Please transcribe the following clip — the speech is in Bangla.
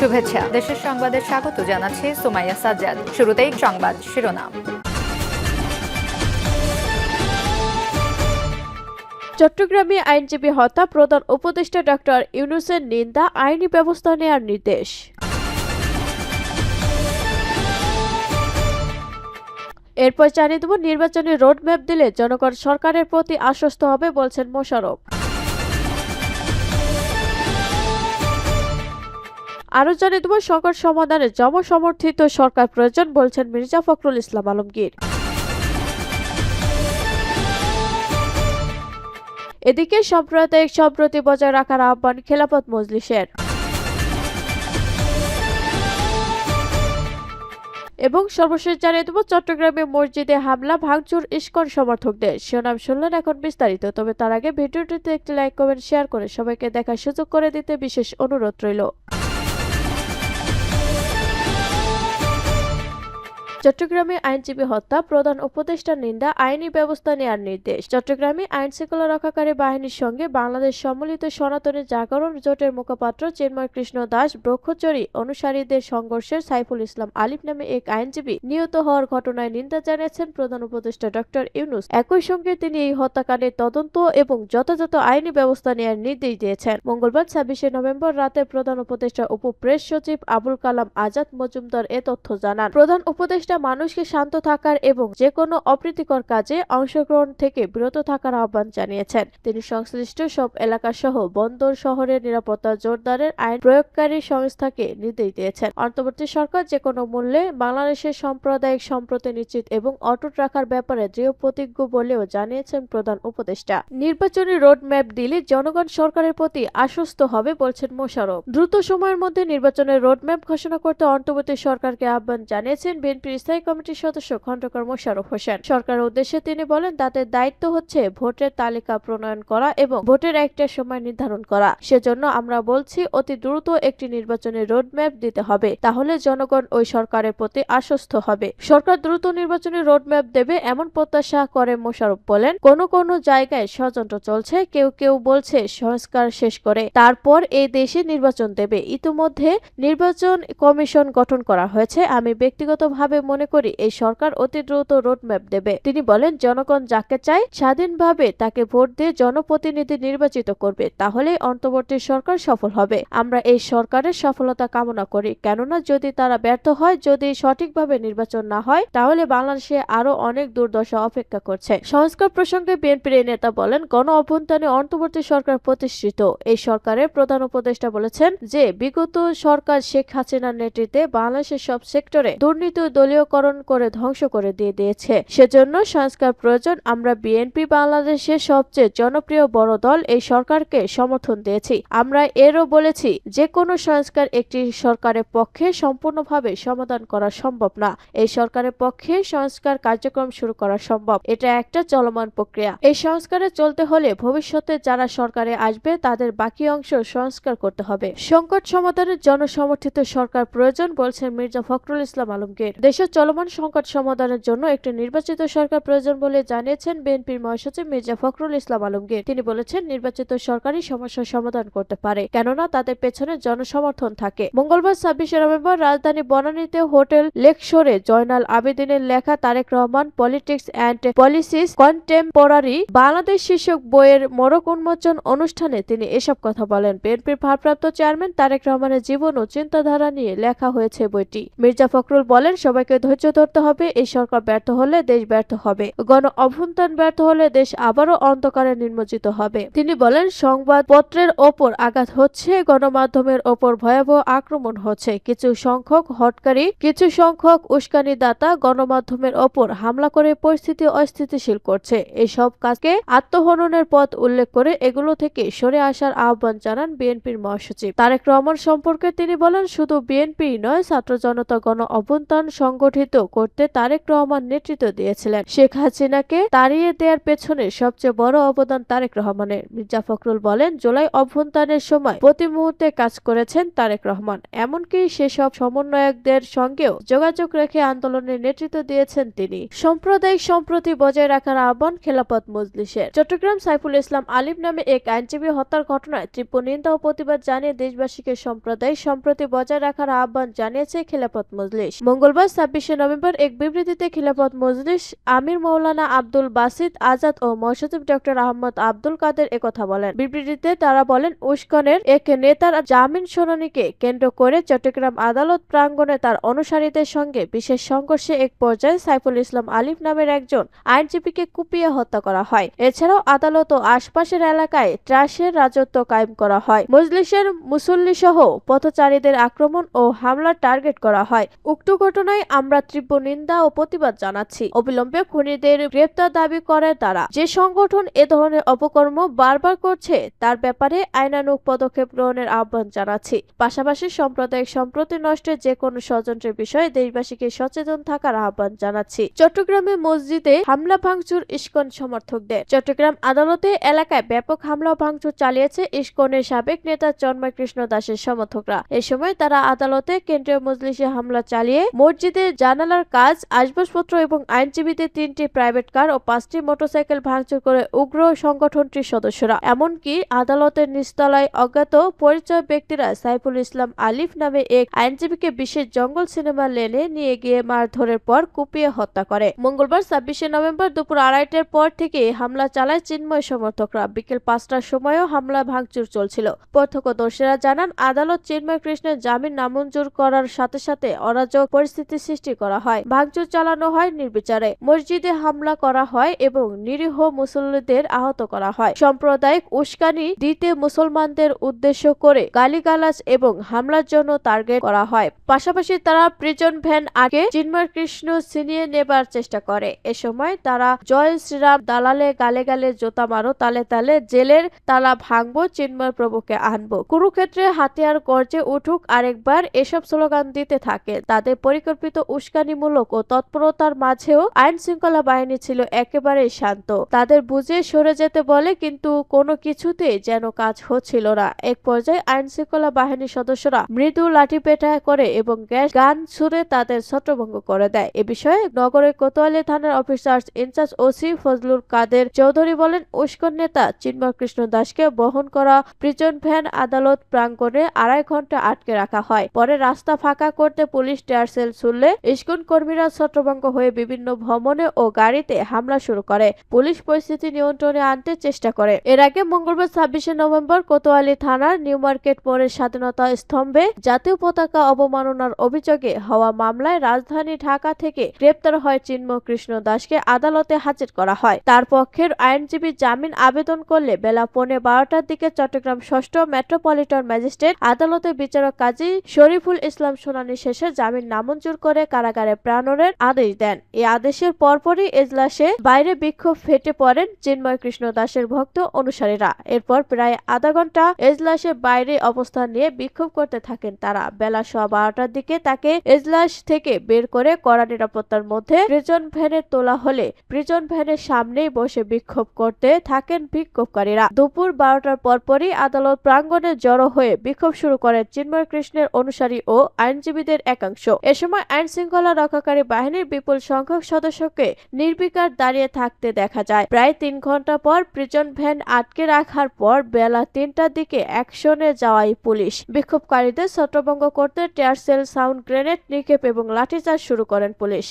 শুভেচ্ছা। দেশের সংবাদে স্বাগত জানাচ্ছি সুমাইয়া সাজ্জাদ। শুরুতেই সংবাদ শিরোনাম। চট্টগ্রামে আইনজীবী হত্যা প্রধান উপদেষ্টা ডক্টর ইউনুসের নিন্দা, আইনি ব্যবস্থা নেওয়ার নির্দেশ। এরপর জানিয়ে দেব, নির্বাচনী রোডম্যাপ দিলে জনগণ সরকারের প্রতি আশ্বস্ত হবে বলছেন মোশারফ আরও জানিয়ে দেব, সংকট সমাধানে জনসমর্থিত সরকার প্রয়োজন বলছেন মির্জা ফখরুল ইসলাম আলমগীর। এদিকে সাম্প্রদায়িক সম্প্রতি বজায় রাখার আহ্বান খেলাপথ মজলিসের। এবং সর্বশেষ জানিয়ে দেব, চট্টগ্রামে মসজিদে হামলা, ভাঙচুর, ইস্কন সমর্থকদের শিরোনাম শুনলেন এখন বিস্তারিত, তবে তার আগে ভিডিওটিতে একটি লাইক, কমেন্ট, শেয়ার করে সবাইকে দেখার সুযোগ করে দিতে বিশেষ অনুরোধ রইল। চট্টগ্রামে আইনজীবী হত্যা, প্রধান উপদেষ্টার নিন্দা, আইনি ব্যবস্থা নেওয়ার নির্দেশ। চট্টগ্রামে আইন শৃঙ্খলা রক্ষাকারী বাহিনীর সঙ্গে বাংলাদেশ সম্মিলিত সনাতনী জাগরণ জোটের মুখপাত্র চিন্ময় কৃষ্ণ দাস ব্রহ্মচরী অনুসারীদের সংঘর্ষের সাইফুল ইসলাম আলিফ নামে এক আইনজীবী নিহত হওয়ার ঘটনায় নিন্দা জানিয়েছেন প্রধান উপদেষ্টা ডক্টর ইউনুস। একই সঙ্গে তিনি এই হত্যাকাণ্ডের তদন্ত এবং যথাযথ আইনি ব্যবস্থা নেওয়ার নির্দেশ দিয়েছেন। মঙ্গলবার ছাব্বিশে নভেম্বর রাতে প্রধান উপদেষ্টা উপ প্রেস সচিব আবুল কালাম আজাদ মজুমদার এ তথ্য জানান। প্রধান উপদেষ্টা মানুষকে শান্ত থাকার এবং যে কোনো অপ্রীতিকর কাজে অংশগ্রহণ থেকে বিরত থাকার আহ্বান জানিয়েছেন। তিনি সংশ্লিষ্ট সব এলাকা সহ বন্দর শহরের নিরাপত্তা জোরদারের আইন প্রয়োগকারী সংস্থাকে নির্দেশ দিয়েছেন। অন্তর্বর্তী সরকার যে কোনো মূল্যে বাংলাদেশের সাম্প্রদায়িক সম্প্রতি নিশ্চিত এবং অটুট রাখার ব্যাপারে দৃঢ় প্রতিজ্ঞ বলেও জানিয়েছেন প্রধান উপদেষ্টা। নির্বাচনী রোডম্যাপ দিলে জনগণ সরকারের প্রতি আশ্বস্ত হবে বলছেন মোশারফ দ্রুত সময়ের মধ্যে নির্বাচনের রোডম্যাপ ঘোষণা করতে অন্তর্বর্তী সরকারকে আহ্বান জানিয়েছেন বিএনপির স্থায়ী কমিটির সদস্য খন্দকার মোশারফ হোসেন। সরকারের উদ্দেশ্যে তিনি বলেন, তাদের দায়িত্ব হচ্ছে ভোটের তালিকা প্রণয়ন করা এবং ভোটের একটা সময় নির্ধারণ করা। সেজন্য আমরা বলছি, অতি দ্রুত একটি নির্বাচনের রোডম্যাপ দিতে হবে, তাহলে জনগণ ওই সরকারের প্রতি আশ্বস্ত হবে। সরকার দ্রুত নির্বাচনী রোডম্যাপ দেবে এমন প্রত্যাশা করে মোশারফ বলেন, কোন কোন জায়গায় ষড়যন্ত্র চলছে, কেউ কেউ বলছে সংস্কার শেষ করে, তারপর এই দেশে নির্বাচন দেবে। ইতিমধ্যে নির্বাচন কমিশন গঠন করা হয়েছে। আমি ব্যক্তিগতভাবে মনে করি এই সরকার অতি দ্রুত রোডম্যাপ দেবে। তিনি বলেন, জনগণ যাকে চায় স্বাধীনভাবে তাকে ভোট দিয়ে জনপ্রতিনিধি নির্বাচিত করবে, তাহলেই অন্তর্বর্তী সরকার সফল হবে। আমরা এই সরকারের সফলতা কামনা করি, কেননা যদি তারা ব্যর্থ হয়, যদি সঠিকভাবে নির্বাচন না হয়, তাহলে বাংলাদেশে আরও অনেক দুর্দশা অপেক্ষা করছে। সংস্কার প্রসঙ্গে বিএনপির এই নেতা বলেন, গণ অভ্যন্তরে অন্তর্বর্তী সরকার প্রতিষ্ঠিত। এই সরকারের প্রধান উপদেষ্টা বলেছেন যে, বিগত সরকার শেখ হাসিনার নেতৃত্বে বাংলাদেশের সব সেক্টরে দুর্নীতি ও দলীয়করণ করে ধ্বংস করে দিয়ে দিয়েছে। সেজন্য সংস্কার প্রয়োজন। আমরা বিএনপি বাংলাদেশের সবচেয়ে জনপ্রিয় বড় দল এই সরকারকে সমর্থন দিয়েছি। আমরা এরও বলেছি যে কোনো সংস্কার একটি সরকারের পক্ষে সম্পূর্ণভাবে সমাধান করা সম্ভব না। এই সরকারের পক্ষে সংস্কার কার্যক্রম শুরু করা সম্ভব। এটা একটা চলমান প্রক্রিয়া। এই সংস্কারে চলতে হলে ভবিষ্যতে যারা সরকারে আসবে, তাদের বাকি অংশ সংস্কার করতে হবে। সংকট সমাধানের জনসমর্থিত সরকার প্রয়োজন, বলছেন মির্জা ফখরুল ইসলাম আলমগীর। দেশের চলমান সংকট সমাধানের জন্য একটি নির্বাচিত সরকার প্রয়োজন বলে জানিয়েছেন বিএনপির মহাসচিব মির্জা ফখরুল ইসলাম আলমগীর। তিনি বলেছেন, নির্বাচিত সরকারই সমস্যার সমাধান করতে পারে, কেননা তাদের পেছনে জনসমর্থন থাকে। মঙ্গলবার ছাব্বিশে নভেম্বর রাজধানী বনানীতে হোটেল লেকশোরে জয়নাল আবেদিনের লেখা Tarique Rahman, politics and policies contemporary Bangladesh শীর্ষক বইয়ের মোড়ক উন্মোচন অনুষ্ঠানে তিনি এসব কথা বলেন। বিএনপির ভারপ্রাপ্ত চেয়ারম্যান তারেক রহমানের জীবন ও চিন্তাধারা নিয়ে লেখা হয়েছে বইটি। মির্জা ফখরুল বলেন, সবাইকে ধৈর্য ধরতে হবে, এই সরকার ব্যর্থ হলে দেশ ব্যর্থ হবে। গণ অভ্যন্তরীণ ব্যর্থ হলে দেশ আবারও অন্ধকারে নির্মজিত হবে। তিনি বলেন সংবাদপত্রের ওপর আঘাত হচ্ছে, গণমাধ্যমের ওপর ভয়াবহ আক্রমণ হচ্ছে। কিছু সংখ্যক হটকারী, কিছু সংখ্যক উস্কানিদাতা গণমাধ্যমের ওপর হামলা করে পরিস্থিতি অস্থিতিশীল করছে। এসব কাজকে আত্মহননের পথ উল্লেখ করে এগুলো থেকে সরে আসার আহ্বান জানান বিএনপির মহাসচিব। তারেক রহমান সম্পর্কে তিনি বলেন, শুধু বিএনপি নয়, ছাত্র জনতা গণ অভ্যন্তরীণ সংঘ পুনঃসংগঠিত করতে তারেক রহমান নেতৃত্ব দিয়েছিলেন। শেখ হাসিনাকে তাড়িয়ে দেওয়ার পেছনে সবচেয়ে বড় অবদান তারেক রহমানের। মির্জা ফখরুল বলেন, জুলাই অভ্যন্তরের সময় প্রতি মুহূর্তে কাজ করেছেন তারেক রহমান। এমনকি সেসব সমন্বয়কদের সঙ্গেও যোগাযোগ রেখে আন্দোলনের নেতৃত্ব দিয়েছেন তিনি। সাম্প্রদায়িক সম্প্রতি বজায় রাখার আহ্বান খেলাপথ মজলিসের। চট্টগ্রাম সাইফুল ইসলাম আলিম নামে এক আইনজীবী হত্যার ঘটনায় তীব্র নিন্দা ও প্রতিবাদ জানিয়ে দেশবাসীকে সম্প্রদায় সম্প্রতি বজায় রাখার আহ্বান জানিয়েছে খেলাপথ মজলিস। মঙ্গলবার ছাব্বিশে নভেম্বর এক বিবৃতিতে খেলাপথ মজলিস আমির মৌলানা আব্দুল বাসিদ আজাদ ও মহাসচিব ডক্টর আহমদ আব্দুল কাদের একথা বলেন। বিবৃতিতে তারা বলেন, উস্কনের এক নেতার জামিন শুনানিকে কেন্দ্র করে চট্টগ্রাম আদালত প্রাঙ্গণে তার অনুসারীদের সঙ্গে বিশেষ সংঘর্ষে এক পর্যায়ে সাইফুল ইসলাম আলিফ নামের একজন আইনজীবীকে কুপিয়ে হত্যা করা হয়। এছাড়াও আদালত ও আশপাশের এলাকায় ত্রাসের রাজত্ব কায়েম করা হয়। মজলিসের মুসল্লি সহ পথচারীদের আক্রমণ ও হামলার টার্গেট করা হয়। উক্ত ঘটনায় আমরা তীব্র নিন্দা ও প্রতিবাদ জানাচ্ছি। অবিলম্বে খুনিদের গ্রেপ্তার দাবি করে তারা। যে সংগঠন এ ধরনের অপকর্ম বারবার করছে, তার ব্যাপারে আইনানুক পদক্ষেপ গ্রহণের আহ্বান জানাচ্ছি। পাশাপাশি সাম্প্রদায়িক সম্প্রতি নষ্টের যে কোনো ষড়যন্ত্রের বিষয়ে দেশবাসীকে সচেতন থাকার আহ্বান জানাচ্ছি। চট্টগ্রামে মসজিদে হামলা ভাঙচুর ইস্কন সমর্থকদের। চট্টগ্রাম আদালতে এলাকায় ব্যাপক হামলা ভাঙচুর চালিয়েছে ইস্কনের সাবেক নেতা চন্ময় কৃষ্ণ দাসের সমর্থকরা। এ সময় তারা আদালতে কেন্দ্রীয় মজলিসে হামলা চালিয়ে মসজিদের জানালার কাজ, আসবাবপত্র এবং আইনজীবীদের তিনটি প্রাইভেট কার ও পাঁচটি মোটরসাইকেল ভাঙচুর করে উগ্র সংগঠনটির সদস্যরা। এমনকি আদালতের নিচতলায় অজ্ঞাত পরিচয় ব্যক্তিরা সাইফুল ইসলাম আলিফ নামে এক আইনজীবীকে বিশেষ জঙ্গল সিনেমা লেনে নিয়ে গিয়ে মারধরের পর কুপিয়ে হত্যা করে। মঙ্গলবার ছাব্বিশে নভেম্বর দুপুর আড়াইটার পর থেকে হামলা চালায় চিন্ময় সমর্থকরা। বিকেল পাঁচটার সময়ও হামলা ভাঙচুর চলছিল। প্রত্যক্ষদর্শীরা জানান, আদালত চিন্ময় কৃষ্ণের জামিন নামঞ্জুর করার সাথে সাথে অরাজক পরিস্থিতি সৃষ্টি করা হয়। ভাঙচুর চালানো হয় নির্বিচারে। মসজিদে হামলা করা হয় এবং নিরীহ মুসল্লিদের আহত করা হয়। সাম্প্রদায়িক উস্কানি দিতে মুসলমানদের উদ্দেশ্য করে গালিগালাজ এবং হামলার জন্য টার্গেট করা হয়। পাশাপাশি তারা প্রিজন ভ্যান আগে চিন্ময় কৃষ্ণ ছিনিয়ে নেবার চেষ্টা করে। এ সময় তারা জয় শ্রীরাম দালালে গালে গালে জোতা মারো, তালে তালে জেলের তালা ভাঙবো, চিন্ময় প্রভুকে আনব। কুরুক্ষেত্রে হাতিয়ার গর্জে উঠুক আরেকবার, এসব স্লোগান দিতে থাকে তাদের পরিকল্পিত উস্কানিমূলক ও তৎপরতার মাঝেও আইন শৃঙ্খলা বাহিনী ছিল একেবারে শান্ত। তাদের বুঝে সরে যেতে বলে, কিন্তু কোনো কিছুতে যেন কাজ হচ্ছিল না। এক পর্যায়ে আইন শৃঙ্খলা বাহিনীর সদস্যরা মৃদু লাঠিপেটা করে এবং গ্যাস গান ছুড়ে তাদের ছত্রভঙ্গ করে দেয়। এ বিষয়ে নগরের কোতোয়ালি থানার officer in charge OC Fazlul Kader Chowdhury বলেন, উস্কন নেতা চিন্ময় কৃষ্ণ দাসকে বহন করা প্রিজন ভ্যান আদালত প্রাঙ্গণে আড়াই ঘণ্টা আটকে রাখা হয়। পরে রাস্তা ফাঁকা করতে পুলিশ টেয়ার সেল ছুড়লে ইস্কন কর্মীরা ছত্রভঙ্গ হয়ে বিভিন্ন ভবনে ও গাড়িতে হামলা শুরু করে। পুলিশ পরিস্থিতি নিয়ন্ত্রণে আনতে চেষ্টা করে। এর আগে মঙ্গলবার ছাব্বিশে নভেম্বর কোতোয়ালি থানার নিউ মার্কেট মোড়ের স্বাধীনতা স্তম্ভে জাতীয় পতাকা অবমাননার অভিযোগে হওয়া মামলায় রাজধানী ঢাকা থেকে গ্রেপ্তার হয় চিন্ময় কৃষ্ণ দাসকে আদালতে হাজির করা হয়। তার পক্ষের আইনজীবী জামিন আবেদন করলে বেলা পৌনে বারোটার দিকে চট্টগ্রাম ষষ্ঠ মেট্রোপলিটন ম্যাজিস্ট্রেট আদালতে বিচারক কাজী শরীফুল ইসলাম শুনানি শেষে জামিন নামঞ্জুর করে কারাগারে প্রাণনের আদেশ দেন। এই আদেশের পরপরই এজলাসে বাইরে বিক্ষোভ ফেটে পড়েন চিন্ময় কৃষ্ণ দাসের ভক্ত অনুসারীরা। এরপর প্রায় আধা ঘণ্টা এজলাসের বাইরে অবস্থান নিয়ে বিক্ষোভ করতে থাকেন তারা। বেলা সোয়া বারোটার দিকে তাকে এজলাস থেকে বের করে কড়া নিরাপত্তার মধ্যে প্রিজন ভ্যানে তোলা হলে প্রিজন ভ্যানের সামনেই বসে বিক্ষোভ করতে থাকেন বিক্ষোভকারীরা। দুপুর বারোটার পরপরই আদালত প্রাঙ্গণে জড়ো হয়ে বিক্ষোভ শুরু করেন চিন্ময় কৃষ্ণের অনুসারী ও আইনজীবীদের একাংশ। এ সময় আইন শৃঙ্খলা রক্ষাকারী বাহিনীর বিপুল সংখ্যক সদস্যকে নির্বিকার দাঁড়িয়ে থাকতে দেখা যায়। প্রায় তিন ঘণ্টা পর প্রিজন ভ্যান আটকে রাখার পর বেলা তিনটার দিকে অ্যাকশনে যাওয়াই পুলিশ। বিক্ষোভকারীদের ছত্রভঙ্গ করতে টেয়ার সেল সাউন্ড গ্রেনেড, নিক্ষেপ এবং লাঠিচার্জ শুরু করেন পুলিশ।